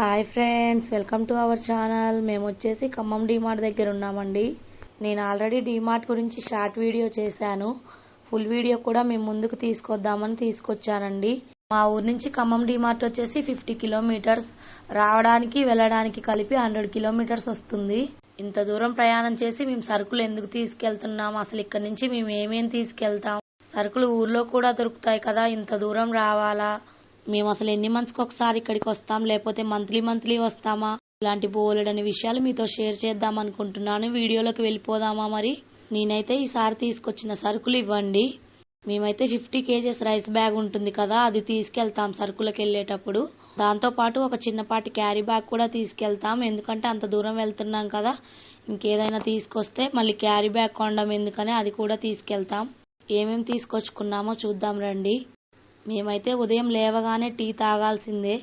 Hi friends welcome to our channel మేము వచ్చేసి ఖమ్మం డీమార్ట్ దగ్గర ఉన్నామండి. నేను ఆల్రెడీ డీమార్ట్ గురించి షార్ట్ వీడియో చేశాను. ఫుల్ వీడియో కూడా మేము ముందుకు తీసుకొద్దామని తీసుకొచ్చానండి. మా ఊరు నుంచి ఖమ్మం డీమార్ట్ వచ్చేసి ఫిఫ్టీ కిలోమీటర్స్ రావడానికి వెళ్ళడానికి కలిపి హండ్రెడ్ కిలోమీటర్స్ వస్తుంది. ఇంత దూరం ప్రయాణం చేసి మేము సరుకులు ఎందుకు తీసుకెళ్తున్నాం? అసలు ఇక్కడ నుంచి మేము ఏమేమి తీసుకెళ్తాం? సరుకులు ఊర్లో కూడా దొరుకుతాయి కదా. ఇంత దూరం రావాలా? మేము అసలు ఎన్ని మంత్స్కి ఒకసారి ఇక్కడికి వస్తాం? లేకపోతే మంత్లీ మంత్లీ వస్తామా? ఇలాంటి బోలెడని విషయాలు మీతో షేర్ చేద్దాం అనుకుంటున్నాను. వీడియోలోకి వెళ్ళిపోదామా మరి? నేనైతే ఈసారి తీసుకొచ్చిన సరుకులు ఇవ్వండి. మేమైతే ఫిఫ్టీ కేజెస్ రైస్ బ్యాగ్ ఉంటుంది కదా అది తీసుకెళ్తాం సరుకులకు వెళ్ళేటప్పుడు. దాంతో పాటు ఒక చిన్నపాటి క్యారీ బ్యాగ్ కూడా తీసుకెళ్తాం. ఎందుకంటే అంత దూరం వెళ్తున్నాం కదా. ఇంకేదైనా తీసుకొస్తే మళ్ళీ క్యారీ బ్యాగ్ కొండం ఎందుకని అది కూడా తీసుకెళ్తాం. ఏమేమి తీసుకొచ్చుకున్నామో చూద్దాం రండి. మేమైతే ఉదయం లేవగానే టీ తాగాల్సిందే.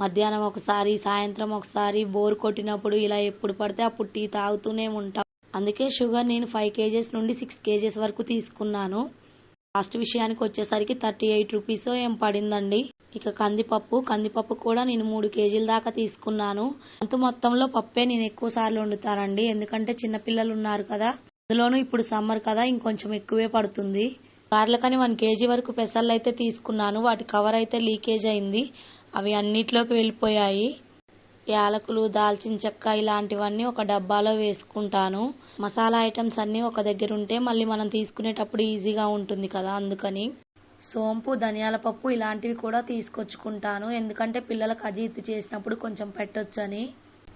మధ్యాహ్నం ఒకసారి సాయంత్రం ఒకసారి బోర్ కొట్టినప్పుడు ఇలా ఎప్పుడు పడితే అప్పుడు టీ తాగుతూనే ఉంటాం. అందుకే షుగర్ నేను ఫైవ్ కేజెస్ నుండి సిక్స్ కేజెస్ వరకు తీసుకున్నాను. లాస్ట్ విషయానికి వచ్చేసరికి థర్టీ ఎయిట్ రూపీస్ ఏం పడిందండి. ఇక కందిపప్పు కందిపప్పు కూడా నేను మూడు కేజీల దాకా తీసుకున్నాను. అంత మొత్తంలో పప్పే నేను ఎక్కువ సార్లు వండుతానండి. ఎందుకంటే చిన్నపిల్లలు ఉన్నారు కదా. అందులోనూ ఇప్పుడు సమ్మర్ కదా ఇంకొంచెం ఎక్కువే పడుతుంది. గార్లకని వన్ కేజీ వరకు పెసర్లు అయితే తీసుకున్నాను. వాటి కవర్ అయితే లీకేజ్ అయింది. అవి అన్నిట్లోకి వెళ్ళిపోయాయి. యాలకులు దాల్చిన చెక్క ఇలాంటివన్నీ ఒక డబ్బాలో వేసుకుంటాను. మసాలా ఐటమ్స్ అన్నీ ఒక దగ్గర ఉంటే మళ్ళీ మనం తీసుకునేటప్పుడు ఈజీగా ఉంటుంది కదా అందుకని. సోంపు ధనియాల పప్పు ఇలాంటివి కూడా తీసుకొచ్చుకుంటాను. ఎందుకంటే పిల్లలకు అజీర్తి చేసినప్పుడు కొంచెం పెట్టొచ్చని.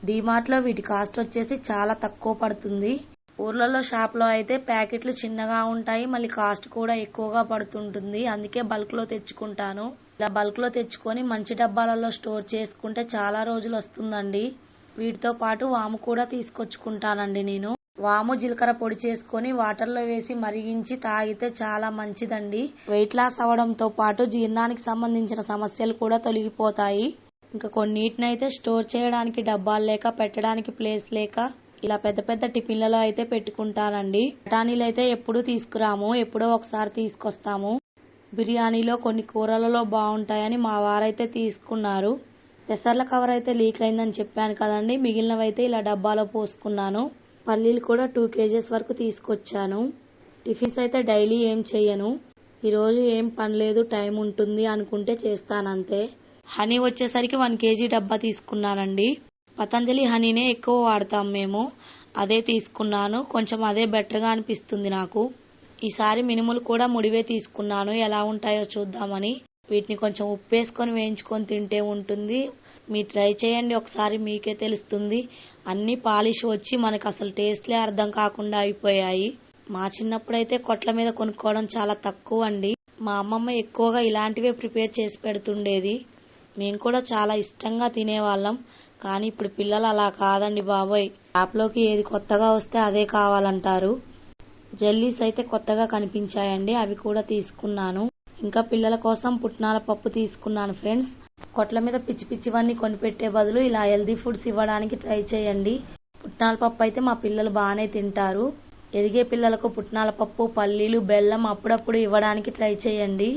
డీమార్ట్లో వీటి కాస్ట్ వచ్చేసి చాలా తక్కువ పడుతుంది. ఊర్లలో షాప్లో అయితే ప్యాకెట్లు చిన్నగా ఉంటాయి మళ్ళీ కాస్ట్ కూడా ఎక్కువగా పడుతుంటుంది. అందుకే బల్క్లో తెచ్చుకుంటాను. ఇలా బల్క్లో తెచ్చుకొని మంచి డబ్బాలలో స్టోర్ చేసుకుంటే చాలా రోజులు వస్తుందండి. వీటితో పాటు వాము కూడా తీసుకొచ్చుకుంటానండి నేను. వాము జీలకర్ర పొడి చేసుకొని వాటర్లో వేసి మరిగించి తాగితే చాలా మంచిదండి. వెయిట్ లాస్ అవడంతో పాటు జీర్ణానికి సంబంధించిన సమస్యలు కూడా తొలగిపోతాయి. ఇంకా కొన్నిటినైతే స్టోర్ చేయడానికి డబ్బాలు లేక పెట్టడానికి ప్లేస్ లేక ఇలా పెద్ద పెద్ద టిఫిన్లలో అయితే పెట్టుకుంటానండి బఠానీలు అయితే ఎప్పుడు తీసుకురాము ఎప్పుడో ఒకసారి తీసుకొస్తాము. బిర్యానీలో కొన్ని కూరలలో బాగుంటాయని మా వారైతే తీసుకున్నారు. పెసర్ల కవర్ అయితే లీక్ అయిందని చెప్పాను కదండి. మిగిలినవైతే ఇలా డబ్బాలో పోసుకున్నాను. పల్లీలు కూడా టూ కేజెస్ వరకు తీసుకొచ్చాను. టిఫిన్స్ అయితే డైలీ ఏం చెయ్యను ఈరోజు ఏం పని లేదు టైం ఉంటుంది అనుకుంటే చేస్తానంతే. హనీ వచ్చేసరికి వన్ కేజీ డబ్బా తీసుకున్నానండి. పతంజలి హనీనే ఎక్కువ వాడతాం మేము. అదే తీసుకున్నాను. కొంచెం అదే బెటర్గా అనిపిస్తుంది నాకు. ఈసారి మినుములు కూడా ముడివే తీసుకున్నాను. ఎలా ఉంటాయో చూద్దామని. వీటిని కొంచెం ఉప్పు వేసుకొని వేయించుకొని తింటే ఉంటుంది. మీరు ట్రై చేయండి. ఒకసారి మీకే తెలుస్తుంది. అన్ని పాలిష్ వచ్చి మనకు అసలు టేస్ట్లే అర్థం కాకుండా అయిపోయాయి. మా చిన్నప్పుడైతే కొట్ల మీద కొనుక్కోవడం చాలా తక్కువ అండి. మా అమ్మమ్మ ఎక్కువగా ఇలాంటివే ప్రిపేర్ చేసి పెడుతుండేది. మేము కూడా చాలా ఇష్టంగా తినేవాళ్ళం. కానీ ఇప్పుడు పిల్లలు అలా కాదండి బాబోయ్. యాప్లోకి ఏది కొత్తగా వస్తే అదే కావాలంటారు. జెల్లీస్ అయితే కొత్తగా కనిపించాయండి అవి కూడా తీసుకున్నాను. ఇంకా పిల్లల కోసం పుట్నాల పప్పు తీసుకున్నాను ఫ్రెండ్స్. కొట్ల మీద పిచ్చి పిచ్చివన్నీ కొనిపెట్టే బదులు ఇలా హెల్దీ ఫుడ్స్ ఇవ్వడానికి ట్రై చేయండి. పుట్నాల పప్పు అయితే మా పిల్లలు బాగానే తింటారు. ఎదిగే పిల్లలకు పుట్నాల పప్పు పల్లీలు బెల్లం అప్పుడప్పుడు ఇవ్వడానికి ట్రై చేయండి.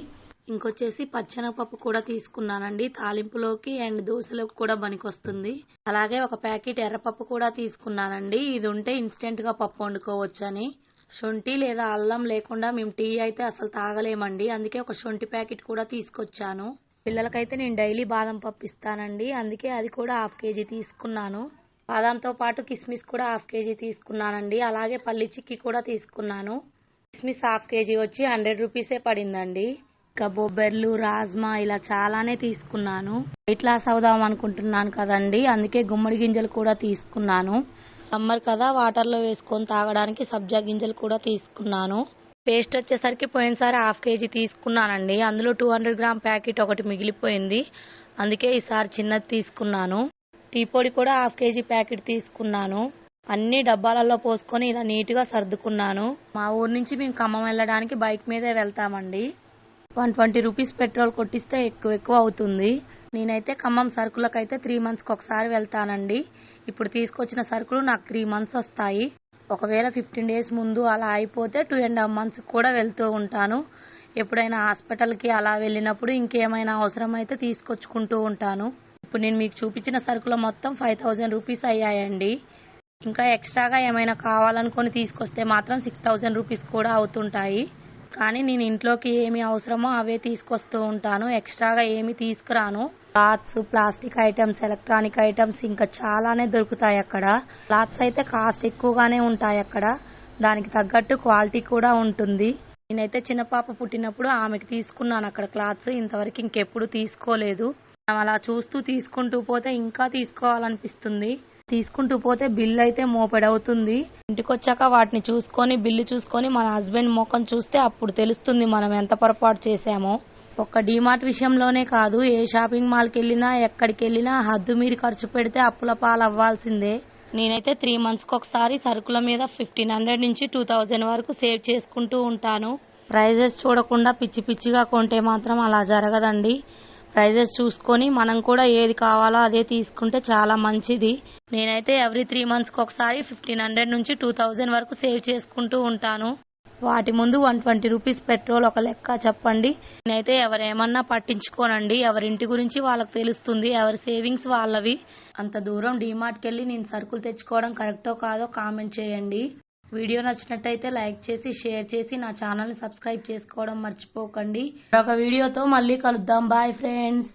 ఇంకొచ్చేసి పచ్చెనగపప్పు కూడా తీసుకున్నానండి. తాలింపులోకి అండ్ దోశలోకి కూడా పనికొస్తుంది. అలాగే ఒక ప్యాకెట్ ఎర్రపప్పు కూడా తీసుకున్నానండి. ఇది ఉంటే ఇన్స్టెంట్గా పప్పు వండుకోవచ్చని. శొంఠి లేదా అల్లం లేకుండా మేము టీ అయితే అసలు తాగలేమండి. అందుకే ఒక శొంఠి ప్యాకెట్ కూడా తీసుకొచ్చాను. పిల్లలకైతే నేను డైలీ బాదం పప్పు ఇస్తానండి. అందుకే అది కూడా హాఫ్ కేజీ తీసుకున్నాను. బాదంతో పాటు కిస్మిస్ కూడా హాఫ్ కేజీ తీసుకున్నానండి. అలాగే పల్లి చిక్కీ కూడా తీసుకున్నాను. కిస్మిస్ హాఫ్ కేజీ వచ్చి హండ్రెడ్ రూపీసే పడిందండి. ఇంకా బొబ్బెర్లు రాజ్మా ఇలా చాలానే తీసుకున్నాను. వెయిట్ లాస్ అవుదాం అనుకుంటున్నాను కదండి అందుకే గుమ్మడి గింజలు కూడా తీసుకున్నాను. సమ్మర్ కదా వాటర్లో వేసుకొని తాగడానికి సబ్జా గింజలు కూడా తీసుకున్నాను. పేస్ట్ వచ్చేసరికి పోయినసారి హాఫ్ కేజీ తీసుకున్నానండి. అందులో టూ హండ్రెడ్ గ్రామ్ ప్యాకెట్ ఒకటి మిగిలిపోయింది. అందుకే ఈసారి చిన్నది తీసుకున్నాను. టీ పొడి కూడా హాఫ్ కేజీ ప్యాకెట్ తీసుకున్నాను. అన్ని డబ్బాలలో పోసుకొని ఇలా నీట్గా సర్దుకున్నాను. మా ఊరు నుంచి మేము ఖమ్మం వెళ్ళడానికి బైక్ మీదే వెళ్తామండి. వన్ ట్వంటీ రూపీస్ పెట్రోల్ కొట్టిస్తే ఎక్కువ ఎక్కువ అవుతుంది. నేనైతే ఖమ్మం సరుకులకైతే త్రీ మంత్స్కి ఒకసారి వెళ్తానండి. ఇప్పుడు తీసుకొచ్చిన సరుకులు నాకు త్రీ మంత్స్ వస్తాయి. ఒకవేళ ఫిఫ్టీన్ డేస్ ముందు అలా అయిపోతే టూ అండ్ హాఫ్ మంత్స్ కూడా వెళ్తూ ఉంటాను. ఎప్పుడైనా హాస్పిటల్కి అలా వెళ్ళినప్పుడు ఇంకేమైనా అవసరమైతే తీసుకొచ్చుకుంటూ ఉంటాను. ఇప్పుడు నేను మీకు చూపించిన సరుకుల మొత్తం ఫైవ్ థౌజండ్ రూపీస్ అయ్యాయండి. ఇంకా ఎక్స్ట్రాగా ఏమైనా కావాలనుకొని తీసుకొస్తే మాత్రం సిక్స్ థౌజండ్ రూపీస్ కూడా అవుతుంటాయి. కానీ నేను ఇంట్లోకి ఏమి అవసరమో అవే తీసుకొస్తూ ఉంటాను. ఎక్స్ట్రాగా ఏమి తీసుకురాను. Clothes plastic items electronic items ఇంకా చాలానే దొరుకుతాయి అక్కడ. క్లాత్స్ అయితే కాస్ట్ ఎక్కువగానే ఉంటాయి అక్కడ. దానికి తగ్గట్టు క్వాలిటీ కూడా ఉంటుంది. నేనైతే చిన్న పాప పుట్టినప్పుడు ఆమెకి తీసుకున్నాను అక్కడ క్లాత్స్. ఇంతవరకు ఇంకెప్పుడు తీసుకోలేదు. మనం అలా చూస్తూ తీసుకుంటూ పోతే ఇంకా తీసుకోవాలనిపిస్తుంది. తీసుకుంటూ పోతే బిల్ అయితే మోపెడవుతుంది. ఇంటికి వచ్చాక వాటిని చూసుకొని బిల్లు చూసుకొని మన హస్బెండ్ ముఖం చూస్తే అప్పుడు తెలుస్తుంది మనం ఎంత పొరపాటు చేశామో. ఒక్క డీమార్ట్ విషయంలోనే కాదు ఏ షాపింగ్ మాల్కి వెళ్ళినా ఎక్కడికి వెళ్ళినా హద్దు మీరు ఖర్చు పెడితే అప్పుల పాలు అవ్వాల్సిందే నేనైతే త్రీ మంత్స్కి ఒకసారి సరుకుల మీద ఫిఫ్టీన్ హండ్రెడ్ నుంచి టూ థౌజండ్ వరకు సేవ్ చేసుకుంటూ ఉంటాను. ప్రైజెస్ చూడకుండా పిచ్చి పిచ్చిగా కొంటే మాత్రం అలా జరగదండి. ప్రైజెస్ చూసుకొని మనం కూడా ఏది కావాలో అదే తీసుకుంటే చాలా మంచిది. నేనైతే ఎవ్రీ త్రీ మంత్స్కి ఒకసారి ఫిఫ్టీన్ హండ్రెడ్ నుంచి టూ థౌజండ్ వరకు సేవ్ చేసుకుంటూ ఉంటాను. వాటి ముందు వన్ ట్వంటీ రూపీస్ పెట్రోల్ ఒక లెక్క చెప్పండి. నేనైతే ఎవరేమన్నా పట్టించుకోనండి. ఎవరింటి గురించి వాళ్ళకి తెలుస్తుంది. ఎవరి సేవింగ్స్ వాళ్ళవి. అంత దూరం డీమార్ట్కి వెళ్ళి నేను సరుకులు తెచ్చుకోవడం కరెక్టో కాదో కామెంట్ చేయండి. వీడియో నచ్చినట్టయితే లైక్ చేసి షేర్ చేసి నా ఛానల్ని సబ్స్క్రైబ్ చేసుకోవడం మర్చిపోకండి. ఒక వీడియోతో మళ్ళీ కలుద్దాం. Bye friends.